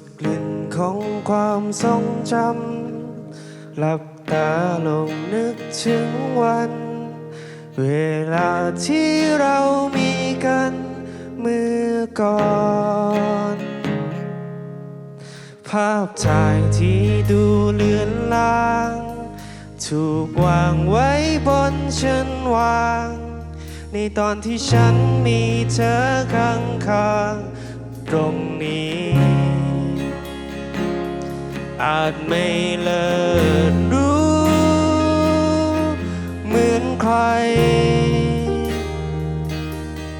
ดกลิ่นของความทรงจำหลับตาลงนึกถึงวัน เวลาที่เรามีกันเมื่อก่อน ภาพถ่ายที่ดูเลือนลาง ถูกวางไว้บนชั้นวาง ในตอนที่ฉันมีเธอข้างๆตรงนี้ จไม่เลิศรู้ เหมือนใคร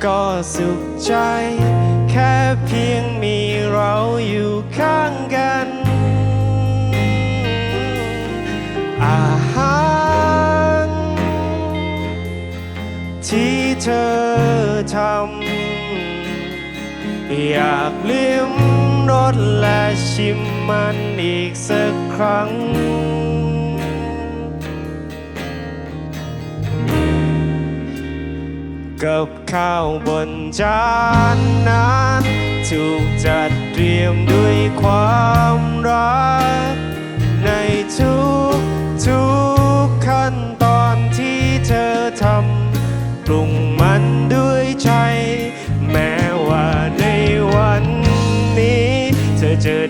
ก็สุขใจ แค่เพียงมีเราอยู่ข้างกัน อาหารที่เธอทำอยากเลิ้ม รสและชิมมันอีกสักครั้ง กับข้าวบนจานนั้นถูกจัดเตรียมด้วยความรัก ในทุกทุกขั้นตอนที่เธอ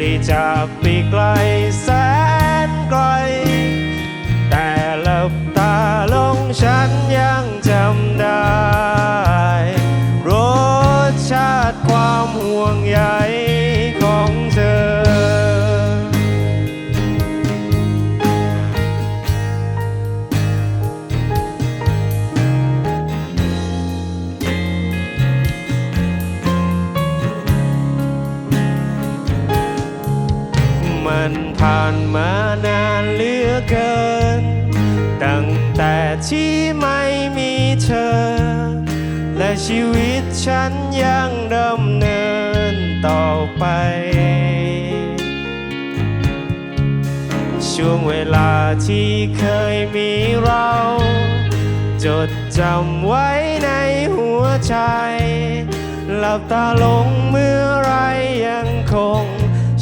ได้จากไปไกลแสนไกล แต่หลับตาลงฉันยัง ผ่านมานานเหลือเกิน ตั้งแต่ที่ไม่มีเธอ และชีวิตฉันยังดำเนินต่อไป ช่วงเวลาที่เคยมีเรา จดจำไว้ในหัวใจ หลับตาลงเมื่อไรยังคง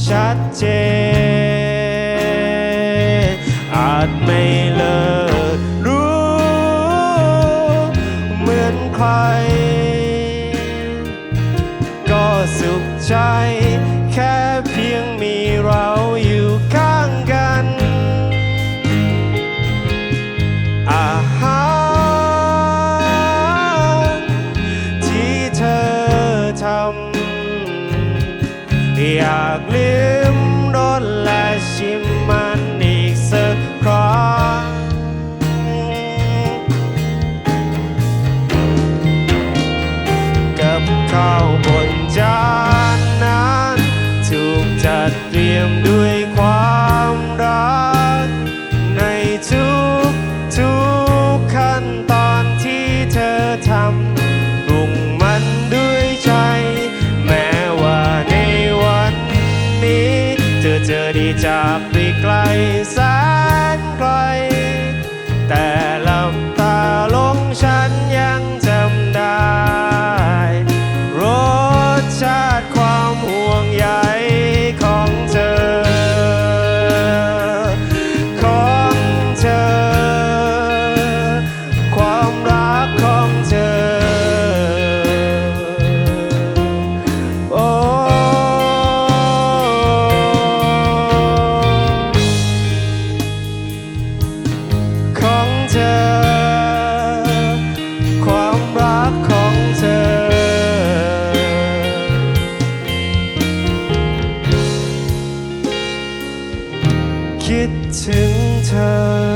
ชัดเจน สุขใจ แค่เพียงมีเราอยู่ข้างกัน อาหารที่เธอทำอยากลืมรสและชิม ติค Turn.